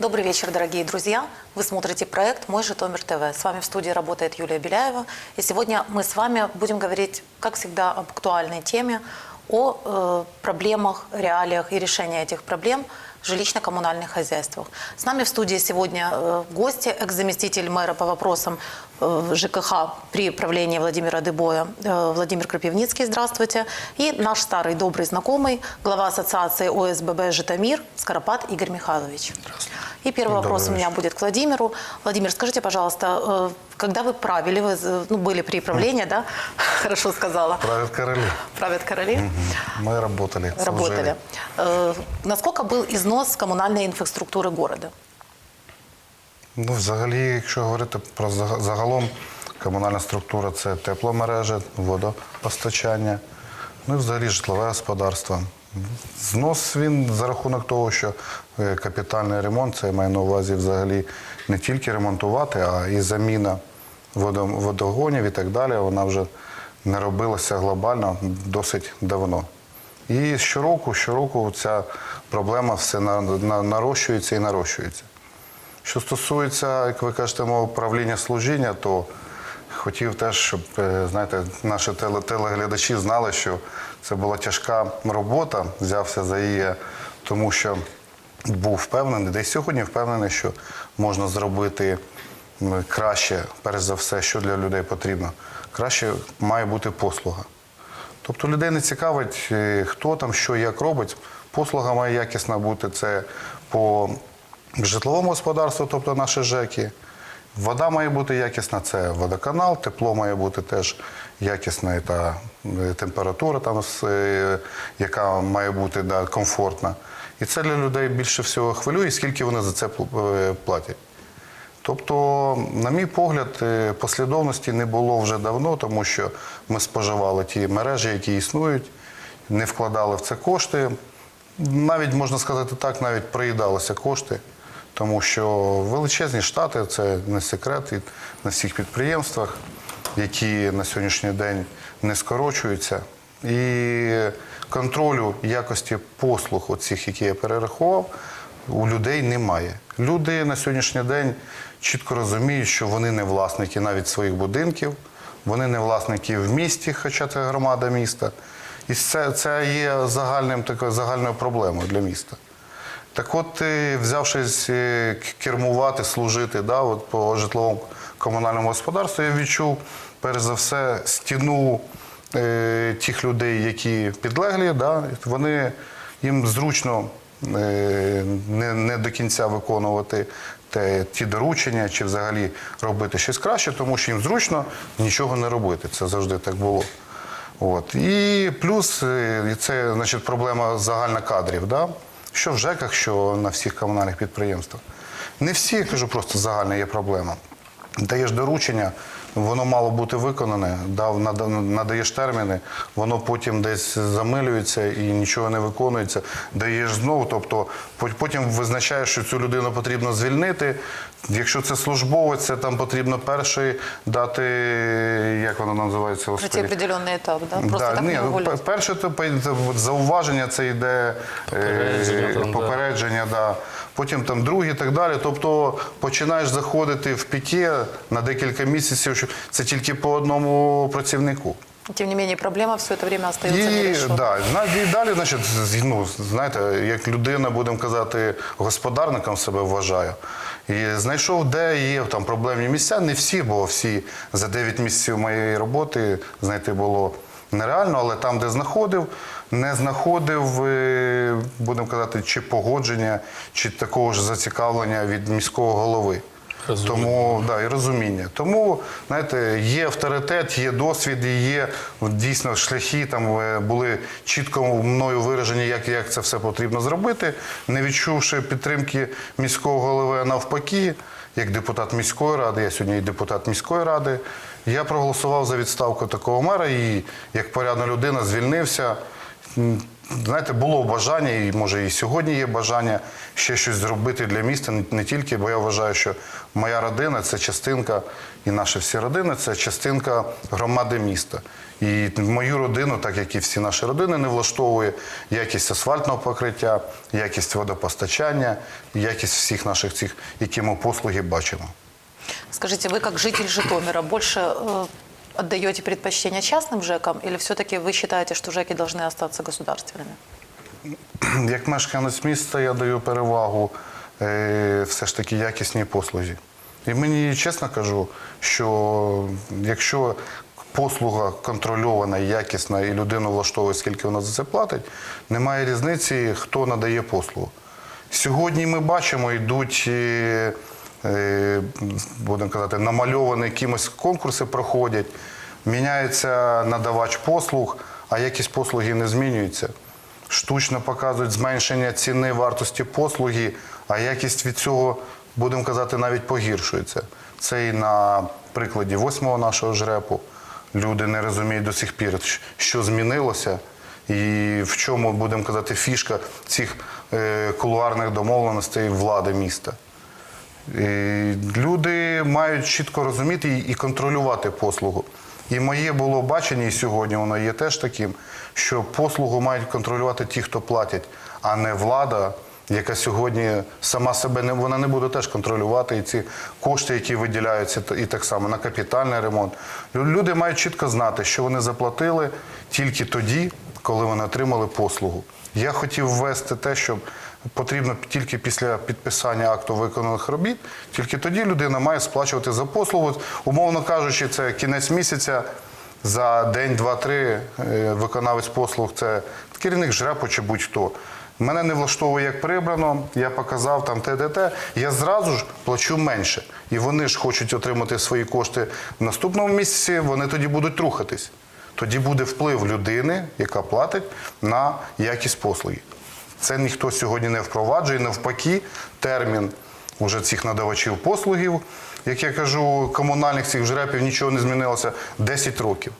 Добрый вечер, дорогие друзья. Вы смотрите проект «Мой Житомир ТВ». С вами в студии работает Юлия Беляева. И сегодня мы с вами будем говорить, как всегда, об актуальной теме, о э, проблемах, реалиях и решении этих проблем в жилищно-коммунальных хозяйствах. С нами в студии сегодня э, гости, экс-заместитель мэра по вопросам э, ЖКХ при правлении Владимира Дебоя э, Владимир Крапивницкий, здравствуйте. И наш старый добрый знакомый, глава ассоциации ОСББ «Житомир» Скоропад Игорь Михайлович. И первый Добрый вопрос у меня вечер. будет к Владимиру. Владимир, скажите, пожалуйста, э, когда вы правили, вы э, ну, были при правлении, да? Хорошо сказала. Правят короли. Правят короли. Мы работали. Работали. служили. Э, Насколько был износ коммунальной инфраструктуры города? Ну, взагалі, якщо говорити про загалом, комунальна структура це тепломережі, водопостачання, ну і взагалі житлове господарство. Знос він за рахунок того, що е, капітальний ремонт, це я маю на увазі взагалі не тільки ремонтувати, а і заміна водогонів і так далі, вона вже не робилася глобально досить давно. І щороку, щороку ця проблема все на- на- нарощується і нарощується. Що стосується, як ви кажете, мого управління служіння, то хотів теж, щоб е, знаєте, наші теле- телеглядачі знали, що це була тяжка робота, взявся за її, тому що був впевнений, де й сьогодні впевнений, що можна зробити краще, перш за все, що для людей потрібно. Краще має бути послуга. Тобто людей не цікавить, е, хто там що як робить. Послуга має якісна бути це по житловому господарству, тобто наші ЖЕКи. Вода має бути якісна, це водоканал, тепло має бути теж якісне та е, температура, там, е, яка має бути да, комфортна. І це для людей більше всього хвилює, скільки вони за це е, платять. Тобто, на мій погляд, послідовності не було вже давно, тому що ми споживали ті мережі, які існують, не вкладали в це кошти. Навіть можна сказати так, навіть проїдалися кошти, тому що величезні штати це не секрет і на всіх підприємствах, які на сьогоднішній день не скорочуються. І контролю якості послуг, оцих, які я перерахував, у людей немає. Люди на сьогоднішній день чітко розуміють, що вони не власники навіть своїх будинків, вони не власники в місті, хоча це громада міста. І це, це є загальним такою загальною проблемою для міста. Так от, взявшись е, кермувати, служити да, от по житловому комунальному господарству, я відчув перш за все стіну е, тих людей, які підлеглі, да, вони їм зручно е, не, не до кінця виконувати те, ті доручення чи взагалі робити щось краще, тому що їм зручно нічого не робити. Це завжди так було. От. І плюс е, це значить, проблема загальна кадрів. Да? Що в ЖЕКах, що на всіх комунальних підприємствах. Не всі, я кажу, просто загальна є проблема. Даєш доручення, воно мало бути виконане, дав, надаєш терміни, воно потім десь замилюється і нічого не виконується. Даєш знову, тобто потім визначаєш, що цю людину потрібно звільнити. Якщо це службовець, це там потрібно перший дати, як воно називається? Господи? определенный этап, да? Просто Да, так ні, не ну, перше то це зауваження, це йде Попередження е, там, да. попередження, да. потім там другі і так далі. Тобто починаєш заходити в піке на декілька місяців, що це тільки по одному працівнику. Тем не менее, проблема все это время остается І, нерешенной. да, і далі, значить, ну, знаєте, як людина, будемо казати, господарником себе вважаю. І знайшов, де є там проблемні місця. Не всі, бо всі за 9 місяців моєї роботи знайти було нереально, але там, де знаходив, не знаходив, е, будемо казати, чи погодження, чи такого ж зацікавлення від міського голови. Розуміння. Тому да, і розуміння. Тому знаєте, є авторитет, є досвід, і є дійсно шляхи. Там е, були чітко мною виражені, як, як це все потрібно зробити. Не відчувши підтримки міського голови, навпаки, як депутат міської ради, я сьогодні і депутат міської ради. Я проголосував за відставку такого мера і як порядна людина звільнився. Знаєте, було бажання, і може і сьогодні є бажання ще щось зробити для міста, не- тільки, бо я вважаю, що моя родина це частинка, і наші всі родини це частинка громади міста. І мою родину, так як і всі наші родини, не влаштовує якість асфальтного покриття, якість водопостачання, якість всіх наших цих, які ми послуги бачимо. Скажите, вы как житель Житомира больше э, отдаете предпочтение частным ЖЭКам или все-таки вы считаете, что ЖЭКи должны остаться государственными? Як мешканець міста я даю перевагу е, все ж таки якісній послузі. І мені чесно кажу, що якщо послуга контрольована, якісна і людину влаштовує, скільки вона за це платить, немає різниці, хто надає послугу. Сьогодні ми бачимо, йдуть, е, е, будемо казати, намальовані якимось конкурси проходять, міняється надавач послуг, а якість послуги не змінюється штучно показують зменшення ціни вартості послуги, а якість від цього, будемо казати, навіть погіршується. Це і на прикладі восьмого нашого жрепу. Люди не розуміють до сих пір, що змінилося, і в чому, будемо казати, фішка цих е, кулуарних домовленостей влади міста. І люди мають чітко розуміти і контролювати послугу. І моє було бачення, і сьогодні воно є теж таким, що послугу мають контролювати ті, хто платять, а не влада, яка сьогодні сама себе не вона не буде теж контролювати і ці кошти, які виділяються, і так само на капітальний ремонт. Люди мають чітко знати, що вони заплатили тільки тоді, коли вони отримали послугу. Я хотів ввести те, щоб потрібно тільки після підписання акту виконаних робіт, тільки тоді людина має сплачувати за послугу. Умовно кажучи, це кінець місяця. За день, два-три е, виконавець послуг це керівник жрепу чи будь-хто. Мене не влаштовує, як прибрано, я показав там те, те, те. Я зразу ж плачу менше. І вони ж хочуть отримати свої кошти в наступному місяці, вони тоді будуть рухатись. Тоді буде вплив людини, яка платить на якість послуги. Це ніхто сьогодні не впроваджує. Навпаки, термін уже цих надавачів послугів, як я кажу, комунальних цих жрепів нічого не змінилося 10 років.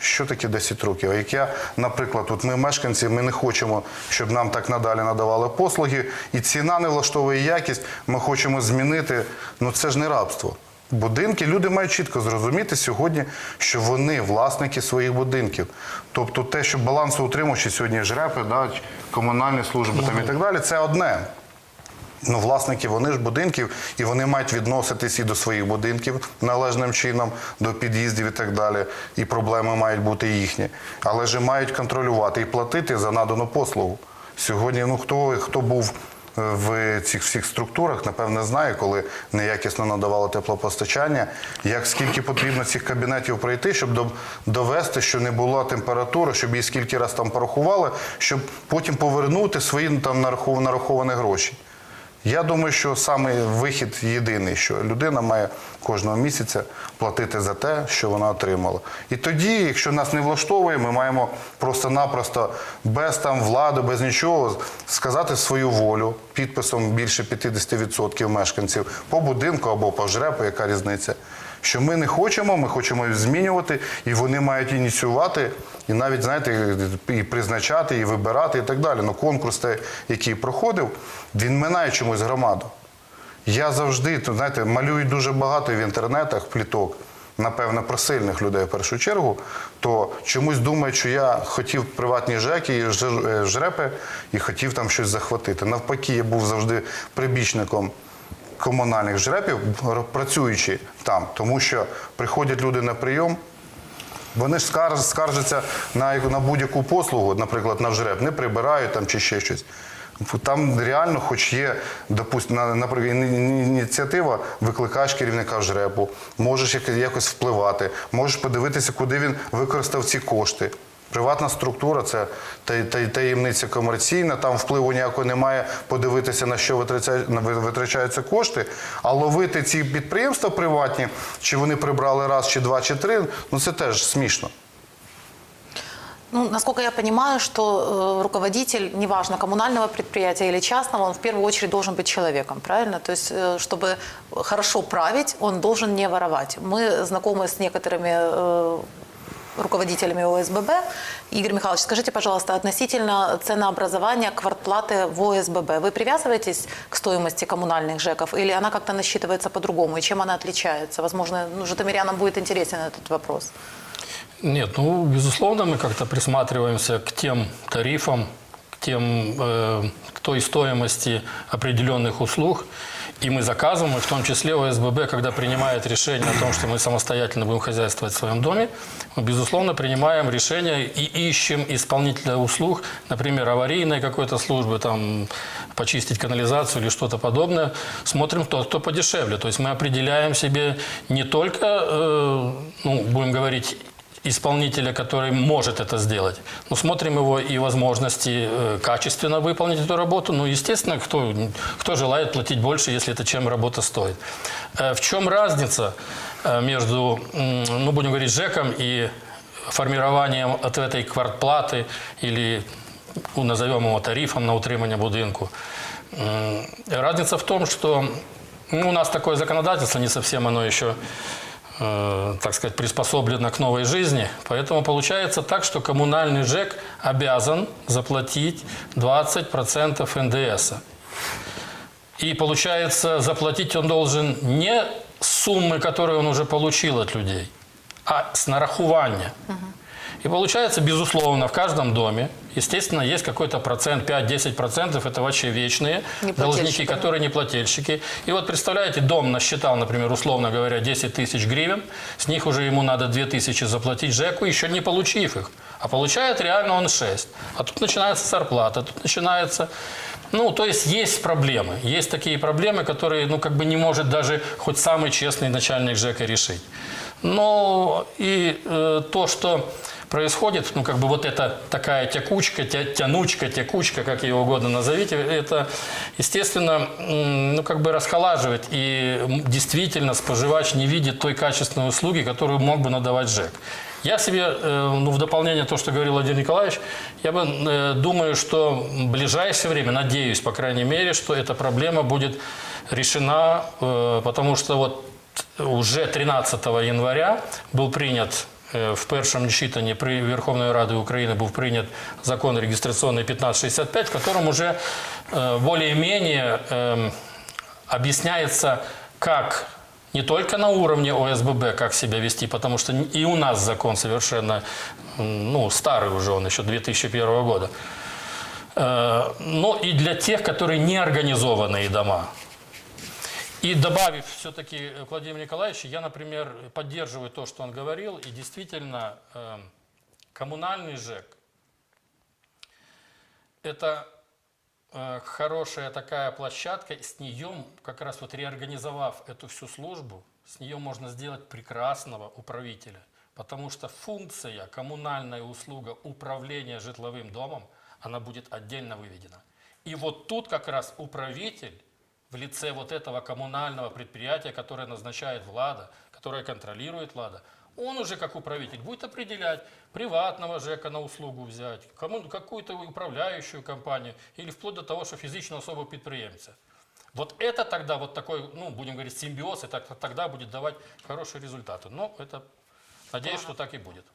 Що таке 10 років? А як я, наприклад, от ми мешканці, ми не хочемо, щоб нам так надалі надавали послуги, і ціна не влаштовує якість, ми хочемо змінити. Ну це ж не рабство. Будинки люди мають чітко зрозуміти сьогодні, що вони власники своїх будинків. Тобто те, що балансоутримувачі сьогодні жрепи, да, комунальні служби там і так далі, це одне. Ну, власники вони ж будинків, і вони мають відноситись і до своїх будинків належним чином, до під'їздів і так далі. І проблеми мають бути їхні. Але ж мають контролювати і платити за надану послугу. Сьогодні, ну хто, хто був в цих всіх структурах, напевне, знає, коли неякісно надавало теплопостачання, як скільки потрібно цих кабінетів пройти, щоб до- довести, що не була температура, щоб її скільки раз там порахували, щоб потім повернути свої там нарахов- нараховані гроші. Я думаю, що саме вихід єдиний, що людина має кожного місяця платити за те, що вона отримала. І тоді, якщо нас не влаштовує, ми маємо просто-напросто без там влади, без нічого сказати свою волю підписом більше 50% мешканців по будинку або по жрепу, яка різниця. Що ми не хочемо, ми хочемо змінювати, і вони мають ініціювати, і навіть, знаєте, і призначати, і вибирати, і так далі. Ну, конкурс, той, який проходив, він минає чомусь громаду. Я завжди, то, знаєте, малюють дуже багато в інтернетах пліток, напевно, про сильних людей в першу чергу, то чомусь думають, що я хотів приватні ЖЕКи, е, жрепи і хотів там щось захватити. Навпаки, я був завжди прибічником комунальних жрепів, працюючи там, тому що приходять люди на прийом. Вони ж скаржаться на, на будь-яку послугу, наприклад, на жреб, не прибирають там чи ще щось. Там реально, хоч є, допустимо, наприклад, іні- іні- ініціатива, викликаєш керівника жрепу, можеш якось впливати, можеш подивитися, куди він використав ці кошти. Приватна структура це та- та- таємниця комерційна, там впливу ніякого немає подивитися, на що витрача- на ви- витрачаються кошти. А ловити ці підприємства приватні, чи вони прибрали раз, чи два, чи три, ну це теж смішно. Ну, насколько я понимаю, что э, руководитель, неважно, коммунального предприятия или частного, он в первую очередь должен быть человеком, правильно? То есть, э, чтобы хорошо править, он должен не воровать. Мы знакомы с некоторыми э, руководителями ОСББ. Игорь Михайлович, скажите, пожалуйста, относительно ценообразования квартплаты в ОСББ, вы привязываетесь к стоимости коммунальных ЖЭКов или она как-то насчитывается по-другому? И чем она отличается? Возможно, ну, житомирянам будет интересен этот вопрос. Нет, ну, безусловно, мы как-то присматриваемся к тем тарифам, к, тем, э, к той стоимости определенных услуг. И мы заказываем, и в том числе ОСББ, когда принимает решение о том, что мы самостоятельно будем хозяйствовать в своем доме, мы, безусловно, принимаем решение и ищем исполнителя услуг, например, аварийной какой-то службы, там, почистить канализацию или что-то подобное. Смотрим тот, кто подешевле. То есть мы определяем себе не только, э, ну, будем говорить, исполнителя, который может это сделать. Но смотрим его и возможности э, качественно выполнить эту работу. Ну, естественно, кто, кто желает платить больше, если это чем работа стоит. Э, В чем разница э, между, ну, будем говорить, ЖЭКом и формированием от этой квартплаты или ну, назовем его тарифом на утримание будинку? Разница в том, что ну, у нас такое законодательство, не совсем оно еще э, так сказать, приспособлена к новой жизни. Поэтому получается так, что коммунальный ЖЭК обязан заплатить 20% НДС. И получается, заплатить он должен не суммы, которую он уже получил от людей, а с нарахування. И получается, безусловно, в каждом доме, естественно, есть какой-то процент, 5-10%, это вообще вечные должники, которые не плательщики. И вот представляете, дом насчитал, например, условно говоря, 10 тысяч гривен, с них уже ему надо 2 тысячи заплатить ЖЭКу, еще не получив их. А получает реально он 6. А тут начинается зарплата, тут начинается... Ну, то есть есть проблемы. Есть такие проблемы, которые, ну, как бы не может даже хоть самый честный начальник ЖЭКа решить. Но и э, то, что происходит, ну, как бы вот эта такая тякучка, тя, тянучка, текучка, как ее угодно назовите, это, естественно, ну, как бы расхолаживает. И действительно споживач не видит той качественной услуги, которую мог бы надавать ЖЭК. Я себе, э, ну, в дополнение то, что говорил Владимир Николаевич, я бы э, думаю, что в ближайшее время, надеюсь, по крайней мере, что эта проблема будет решена, э, потому что вот уже 13 января был принят в першому читанні при Верховної Ради України був прийнят закон регистраційний 1565, в котором уже э, более-менее эм, объясняется, как не только на уровне ОСББ, как себя вести, потому что и у нас закон совершенно м, ну, старый уже, он еще 2001 года, Э, но и для тех, которые не организованные дома. И добавив все-таки к Владимиру Николаевичу, я, например, поддерживаю то, что он говорил, и действительно э, коммунальный ЖЭК – это э, хорошая такая площадка, с нее, как раз вот реорганизовав эту всю службу, с нее можно сделать прекрасного управителя. Потому что функция, коммунальная услуга управления житловым домом, она будет отдельно выведена. И вот тут как раз управитель в лице вот этого коммунального предприятия, которое назначает влада, которое контролирует влада, он уже как управитель будет определять приватного ЖЭКа на услугу взять, кому, какую-то управляющую компанию или вплоть до того, что физичную особу підприємця. Вот это тогда вот такой, ну, будем говорить, симбиоз, и так, тогда будет давать хорошие результаты. Но это, надеюсь, что так и будет.